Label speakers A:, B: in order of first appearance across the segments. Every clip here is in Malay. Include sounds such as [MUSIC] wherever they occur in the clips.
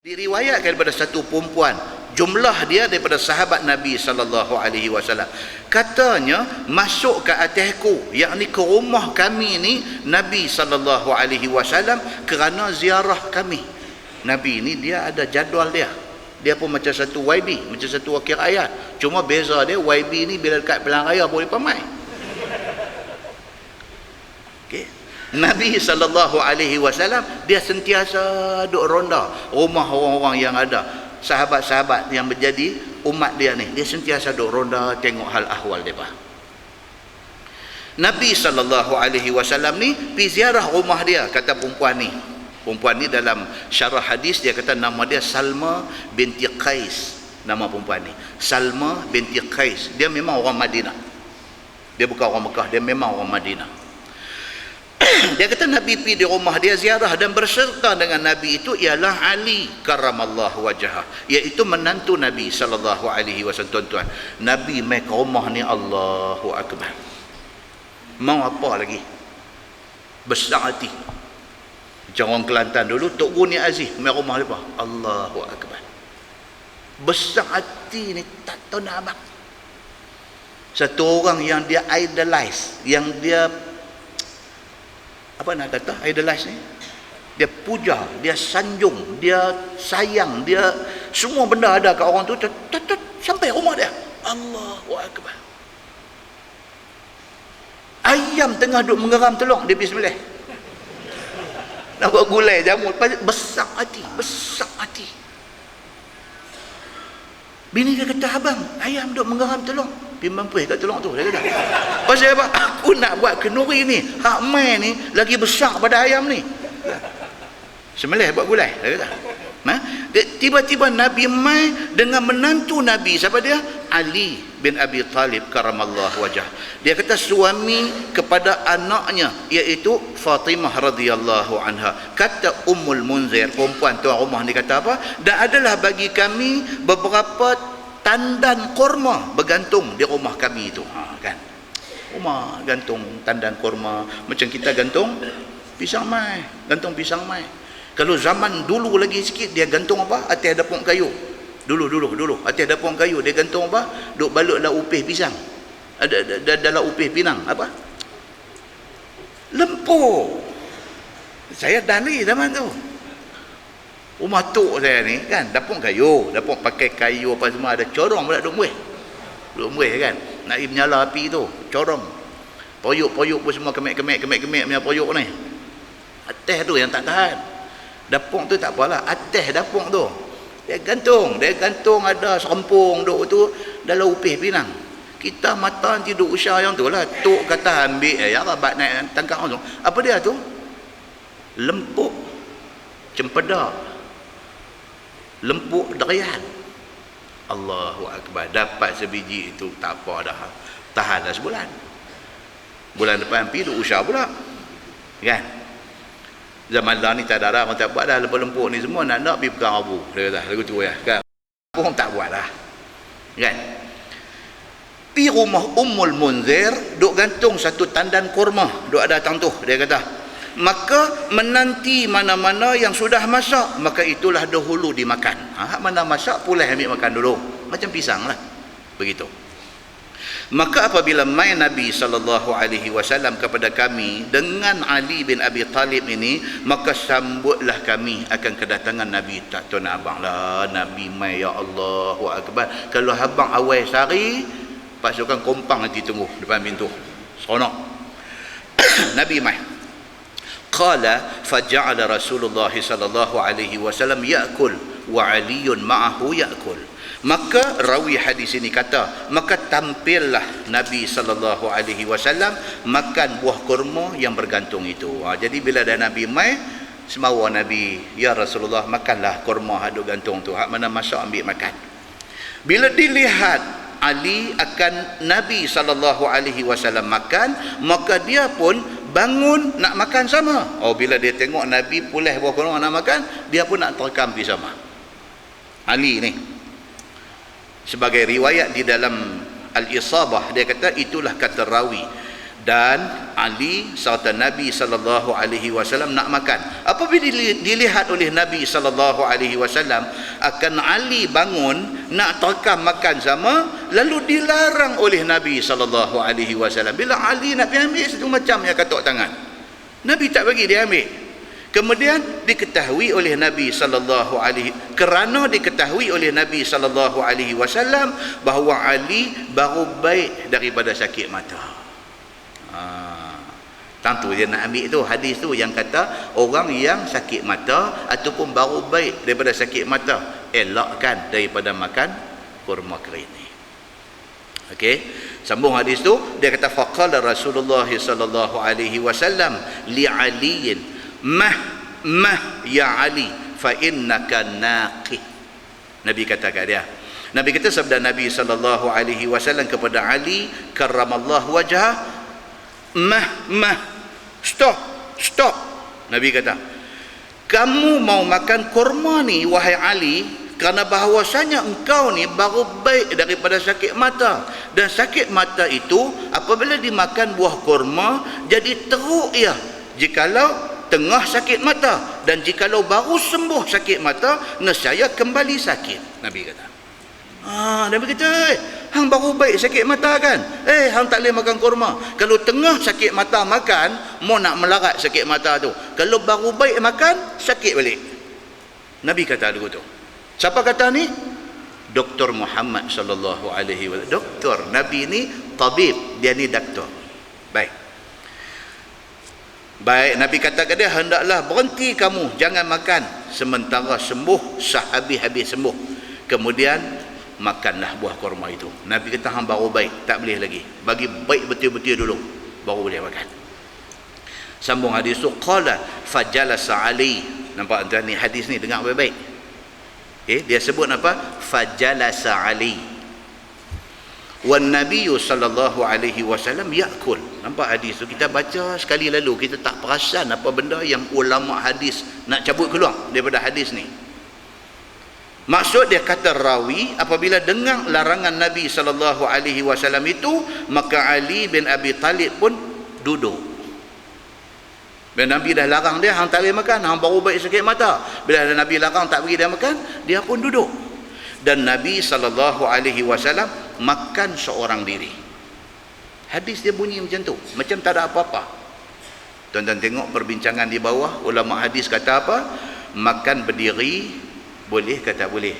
A: Diriwayatkan daripada satu perempuan jumlah dia daripada sahabat Nabi sallallahu alaihi wasallam. Katanya masuk ke atasku yakni ke rumah kami ni Nabi sallallahu alaihi wasallam kerana ziarah kami. Nabi ni dia ada jadual dia. Dia pun macam satu YB, macam satu wakil ayat. Cuma beza dia YB ni bila dekat pelang raya boleh pamai. Okey. Nabi sallallahu alaihi wasallam dia sentiasa duk ronda rumah orang-orang yang ada. Sahabat-sahabat yang menjadi umat dia ni dia sentiasa duk ronda tengok hal ahwal depa Nabi sallallahu alaihi wasallam ni pi ziarah rumah dia kata perempuan ni. Perempuan ni dalam syarah hadis dia kata nama dia Salma binti Qais nama perempuan ni. Salma binti Qais. Dia memang orang Madinah. Dia bukan orang Mekah dia memang orang Madinah dia kata Nabi pergi di rumah dia ziarah dan berserta dengan Nabi itu ialah Ali karamallahu wajah iaitu menantu Nabi sallallahu alaihi wasallam tuan-tuan. Nabi mai ke rumah ni Allahu akbar. Mau apa lagi? Besar hati. Orang Kelantan dulu Tok Guni Aziz mai rumah depa Allahu akbar. Besar hati ni tak tahu nak apa. Satu orang yang dia idolize yang dia apa nak kata? Idolize ni? Dia puja dia sanjung dia sayang dia semua benda ada kat orang tu sampai rumah dia. Allahu akbar. Ayam tengah duk mengeram telur dia pergi sebelah buat gulai jamu besar hati besar hati. Bini dia kata abang ayam duk mengeram telur pergi mampus kat telur tu. Dia kata pasal apa? Aku nak buat kenuri ni. Hak mai ni lagi besar pada ayam ni. Semelih buat gulai. Dia kata Ha? tiba-tiba Nabi mai dengan menantu Nabi siapa dia? Ali bin Abi Talib karamallahu wajah. Dia kata suami kepada anaknya iaitu Fatimah radhiyallahu anha. Kata Ummul Munzir perempuan tuan rumah ni kata apa? Dan adalah bagi kami beberapa tandan korma bergantung di rumah kami itu ha, kan rumah gantung tandan korma macam kita gantung pisang mai gantung pisang mai kalau zaman dulu lagi sikit dia gantung apa? Atas dapur kayu. Dulu dulu dulu atas dapur kayu dia gantung apa? Duk balutlah upih pisang. Ada dalam upih pinang apa? Lempu. Saya dali zaman tu. Rumah tok saya ni kan? Dapur kayu, dapur pakai kayu apa semua ada corong pula duk muih. Duk muih kan. Nak pergi menyala api tu, corong. Poyuk-poyuk pun semua kemek-kemek kemek-kemek punya poyuk ni. Atas tu yang tak tahan. Dapung tu tak apalah atas dapung tu. Dia gantung dia gantung ada serampung duk tu dalam upih pinang. Kita mata nanti duk usah yang tu lah. Tok kata ambil eh, ya rabat naik tangkap apa dia tu? Lempuk. Cempedak lempuk derian Allahu Akbar. Dapat sebiji itu tak apa dah. Tahan dah sebulan. Bulan depan pergi duk usah pula. Kan? Zaman dah ni tak ada orang tak buat dah. Lempuk-lempuk ni semua nak nak pergi pegang abu. Dia kata lagu tu ya kan? Pun tak buat dah. Kan? Pi rumah Ummul Munzir duk gantung satu tandan kurma. Duk ada datang tu dia kata maka menanti mana-mana yang sudah masak maka itulah dahulu dimakan ha, mana masak pulih ambil makan dulu macam pisang lah begitu Maka apabila mai Nabi sallallahu alaihi wasallam kepada kami dengan Ali bin Abi Talib ini, maka sambutlah kami akan kedatangan Nabi tak nak abang lah Nabi mai ya Allahu akbar. Kalau abang awal sehari pasukan kompang nanti tunggu depan pintu. Seronok. [COUGHS] Nabi mai. Qala faja'ala Rasulullah sallallahu alaihi wasallam ya'kul wa Aliun ma'ahu ya'kul. Maka rawi hadis ini kata maka tampillah Nabi sallallahu alaihi wasallam makan buah kurma yang bergantung itu. Ha, jadi bila ada Nabi mai semawa Nabi ya Rasulullah makanlah kurma haduk gantung tu. Hak mana masak ambil makan. Bila dilihat Ali akan Nabi sallallahu alaihi wasallam makan maka dia pun bangun nak makan sama. Oh bila dia tengok Nabi pulih buah kurma nak makan dia pun nak terkam pergi sama. Ali ni. Sebagai riwayat di dalam Al-Isabah dia kata itulah kata rawi dan Ali serta Nabi sallallahu alaihi wasallam nak makan. Apabila dilihat oleh Nabi sallallahu alaihi wasallam akan Ali bangun nak terkam makan sama lalu dilarang oleh Nabi sallallahu alaihi wasallam. Bila Ali nak pergi ambil satu macam yang katuk tangan. Nabi tak bagi dia ambil. Kemudian diketahui oleh Nabi sallallahu alaihi kerana diketahui oleh Nabi sallallahu alaihi wasallam bahawa Ali baru baik daripada sakit mata. Tentu dia nak ambil tu hadis tu yang kata orang yang sakit mata ataupun baru baik daripada sakit mata elakkan daripada makan kurma kering ni. Okey. Sambung hadis tu dia kata faqala Rasulullah sallallahu alaihi wasallam li Ali mah mah ya Ali fa innaka naqi. Nabi kata kat dia. Nabi kata sabda Nabi sallallahu alaihi wasallam kepada Ali karramallahu wajhah mah mah stop. Stop. Nabi kata kamu mau makan kurma ni wahai Ali kerana bahawasanya engkau ni baru baik daripada sakit mata. Dan sakit mata itu apabila dimakan buah kurma jadi teruk ya jikalau tengah sakit mata dan jikalau baru sembuh sakit mata nescaya kembali sakit. Nabi kata Ah, Nabi kata, eh, hang baru baik sakit mata kan? Eh, hang tak boleh makan kurma. Kalau tengah sakit mata makan, mau nak melarat sakit mata tu. Kalau baru baik makan, sakit balik. Nabi kata dulu tu. Siapa kata ni? Doktor Muhammad sallallahu alaihi wasallam. Doktor, Nabi ni tabib, dia ni doktor. Baik. Baik, Nabi kata ke dia, hendaklah berhenti kamu, jangan makan sementara sembuh, sehabis-habis sembuh. Kemudian makanlah buah kurma itu. Nabi kata hang baru baik tak boleh lagi. Bagi baik betul-betul dulu baru boleh makan. Sambung hadis tu qala fajalasa ali nampak tuan ni hadis ni dengar baik-baik. Okay, dia sebut apa? Fajalasa ali wan nabiy sallallahu alaihi wasallam yakul. Nampak hadis tu kita baca sekali lalu kita tak perasan apa benda yang ulama hadis nak cabut keluar daripada hadis ni Maksud dia kata rawi apabila dengar larangan Nabi sallallahu alaihi wasallam itu maka Ali bin Abi Talib pun duduk. Bila Nabi dah larang dia hang tak boleh makan, hang baru baik sakit mata. Bila Nabi larang tak bagi dia makan, dia pun duduk. Dan Nabi sallallahu alaihi wasallam makan seorang diri. Hadis dia bunyi macam tu, macam tak ada apa-apa. Tuan-tuan tengok perbincangan di bawah ulama hadis kata apa? Makan berdiri boleh ke tak boleh?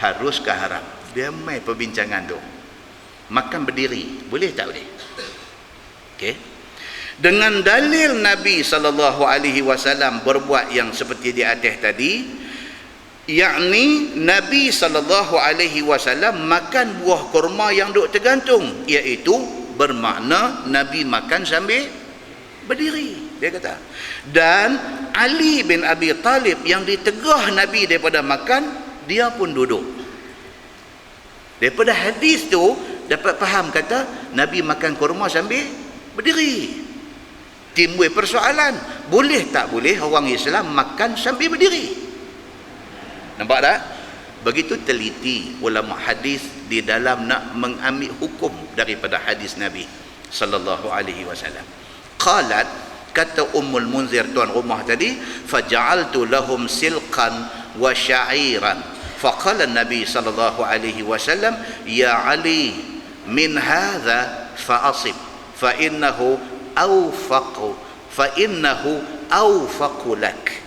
A: Harus ke haram? Dia mai perbincangan tu. Makan berdiri boleh tak boleh? Okey. Dengan dalil Nabi sallallahu alaihi wasallam berbuat yang seperti di atas tadi yakni Nabi sallallahu alaihi wasallam makan buah kurma yang duk tergantung iaitu bermakna Nabi makan sambil berdiri dia kata dan Ali bin Abi Talib yang ditegah Nabi daripada makan dia pun duduk. Daripada hadis tu dapat faham kata Nabi makan kurma sambil berdiri. Timbul persoalan boleh tak boleh orang Islam makan sambil berdiri? Nampak tak? Begitu teliti ulama hadis di dalam nak mengambil hukum daripada hadis Nabi sallallahu alaihi wasallam. Qalat kata Ummul Munzir tuan rumah tadi faja'altu lahum silqan wa sya'iran faqala Nabi sallallahu alaihi wasallam ya Ali min hadha fa'asib fa innahu awfaqu fa innahu awfaqu lak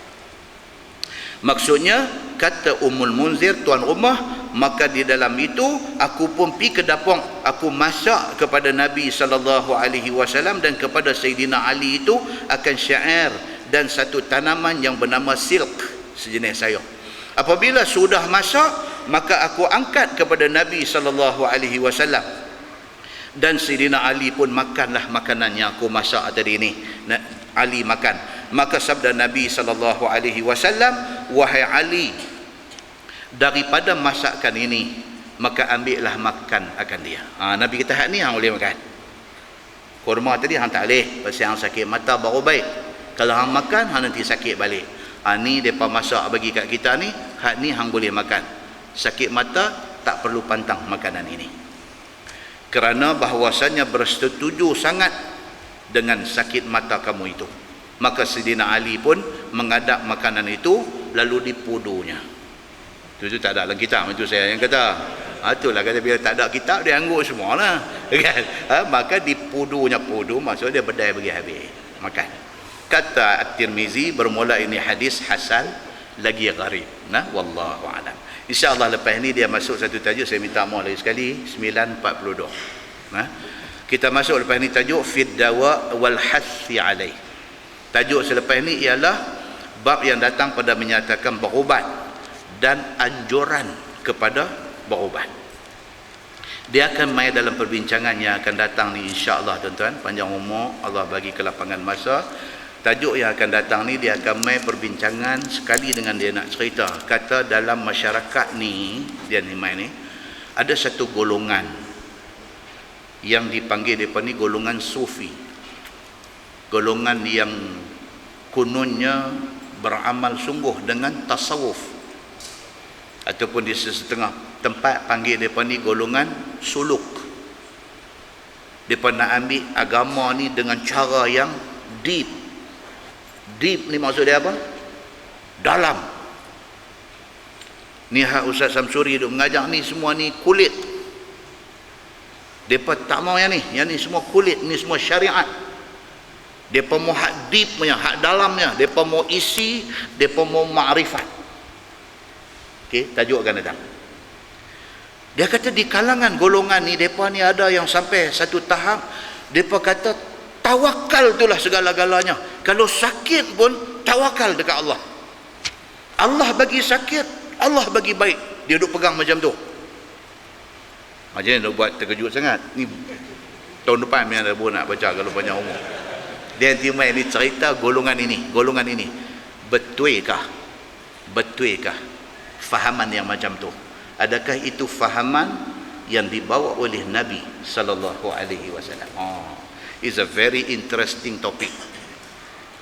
A: maksudnya kata Ummul Munzir tuan rumah maka di dalam itu aku pun pi ke dapur aku masak kepada Nabi sallallahu alaihi wasallam dan kepada Sayyidina Ali itu akan syair dan satu tanaman yang bernama silk sejenis sayur. Apabila sudah masak maka aku angkat kepada Nabi sallallahu alaihi wasallam. Dan Sayyidina Ali pun makanlah makanan yang aku masak tadi ini Ali makan. Maka sabda Nabi sallallahu alaihi wasallam wahai Ali daripada masakan ini maka ambillah makan akan dia. Ha, Nabi kata hak ni hang boleh makan. Kurma tadi hang tak boleh pasal hang sakit mata baru baik. Kalau hang makan hang nanti sakit balik. Ha, ni mereka masak bagi kat kita ni hak ni hang boleh makan. Sakit mata tak perlu pantang makanan ini. Kerana bahawasanya bersetuju sangat dengan sakit mata kamu itu. Maka Sidina Ali pun mengadap makanan itu lalu dipudunya itu, itu tak ada dalam kitab. Itu saya yang kata. Ha, itulah kata bila tak ada kitab dia anggur semua lah [LAUGHS] kan? ha, maka dipudunya pudu maksudnya dia berdaya bagi habis. Makan. Kata At-Tirmizi bermula ini hadis hasan lagi gharib. Nah wallahu alam. Insyaallah lepas ni dia masuk satu tajuk saya minta maaf lagi sekali 942 nah kita masuk lepas ni tajuk fid dawa wal hathi alaih. Tajuk selepas ni ialah bab yang datang pada menyatakan berubat dan anjuran kepada berubat. Dia akan mai dalam perbincangan yang akan datang ni insya-Allah tuan-tuan. Panjang umur Allah bagi kelapangan masa. Tajuk yang akan datang ni dia akan mai perbincangan sekali dengan dia nak cerita. Kata dalam masyarakat ni dia ni mai ni ada satu golongan yang dipanggil depa ni golongan sufi. Golongan yang kononnya beramal sungguh dengan tasawuf ataupun di setengah tempat panggil depa ni golongan suluk. Depa nak ambil agama ni dengan cara yang deep. Deep ni maksud dia apa? Dalam. Ni hak Ustaz Samsuri duk mengajar ni semua ni kulit. Depa tak mau yang ni. Yang ni semua kulit ni semua syariat. Depa mau hak deep punya hak dalamnya. Depa mau isi depa mau makrifat okey tajuk akan datang. Dia kata di kalangan golongan ni depa ni ada yang sampai satu tahap depa kata tawakal itulah segala-galanya. Kalau sakit pun tawakal dekat Allah. Allah bagi sakit Allah bagi baik. Dia duduk pegang macam tu. Macam ni dia buat terkejut sangat? Ni tahun depan yang ada nak baca kalau banyak umur. Dia nanti main ni cerita golongan ini golongan ini. Betulkah? Betulkah fahaman yang macam tu. Adakah itu fahaman yang dibawa oleh Nabi sallallahu alaihi wasallam? Oh is a very interesting topic.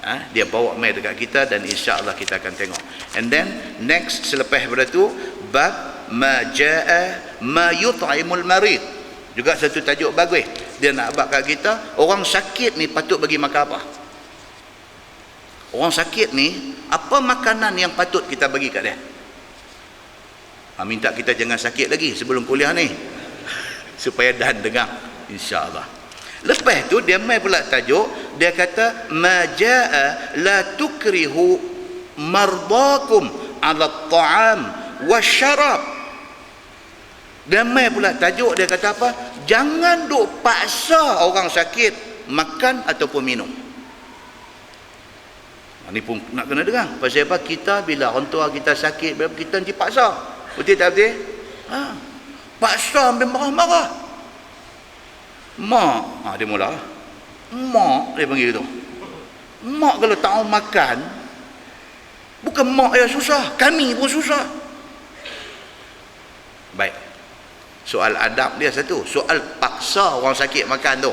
A: Ha? dia bawa mai dekat kita dan insya-Allah kita akan tengok. And then next selepas daripada tu bab ma jaa ma yut'imul marid. Juga satu tajuk bagus. Dia nak abad kat kita orang sakit ni patut bagi makan apa? Orang sakit ni apa makanan yang patut kita bagi kat dia ha, minta kita jangan sakit lagi sebelum kuliah ni [LAUGHS] supaya dan dengar insya-Allah Lepas tu dia mai pula tajuk dia kata majaa la tukrihu mardakum ala ta'am wasyarab. Dia mai pula tajuk dia kata apa? Jangan duk paksa orang sakit makan ataupun minum. Ini pun nak kena dengar. Pasal apa? Kita bila orang tua kita sakit, kita nanti paksa. Betul tak betul? Ha. Paksa sampai marah-marah. Mak, ha, dia mula. Mak dia panggil tu. Mak kalau tak mau makan, bukan mak yang susah, kami pun susah. Baik. Soal adab dia satu. Soal paksa orang sakit makan tu.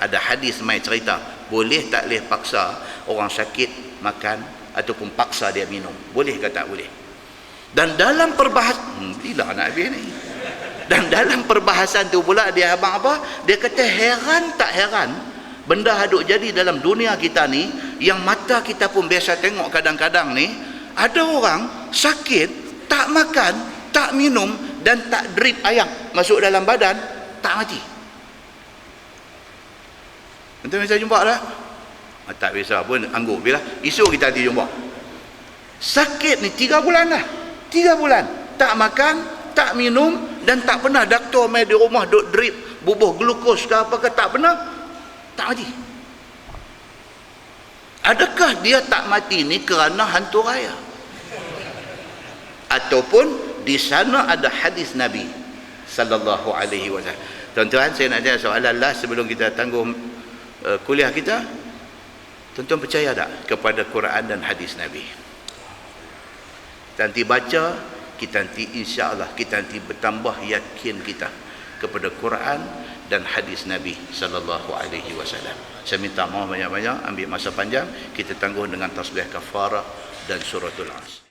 A: Ada hadis mai cerita. Boleh tak boleh paksa orang sakit makan ataupun paksa dia minum. Boleh ke tak boleh? Dan dalam perbahasan, hmm, bila nak habis ni? dan dalam perbahasan tu pula dia abang apa? Dia kata heran tak heran benda haduk jadi dalam dunia kita ni yang mata kita pun biasa tengok kadang-kadang ni ada orang sakit tak makan tak minum dan tak drip ayam masuk dalam badan tak mati. Nanti bisa jumpa tak? Ah, tak bisa pun anggur bila isu kita nanti jumpa. Sakit ni tiga bulan lah tiga bulan. Tak makan tak minum dan tak pernah doktor mai di rumah duk drip bubuh glukos ke apa ke tak pernah tak mati. Adakah dia tak mati ni kerana hantu raya? Ataupun di sana ada hadis nabi sallallahu alaihi wasallam. Tuan-tuan saya nak tanya soalan lah sebelum kita tanggung uh, kuliah kita. Tuan-tuan percaya tak kepada Quran dan hadis nabi nanti baca kita nanti insya-Allah kita nanti bertambah yakin kita kepada Quran dan hadis Nabi sallallahu alaihi wasallam. Saya minta maaf banyak-banyak ambil masa panjang kita tangguh dengan tasbih kafarah dan suratul asr.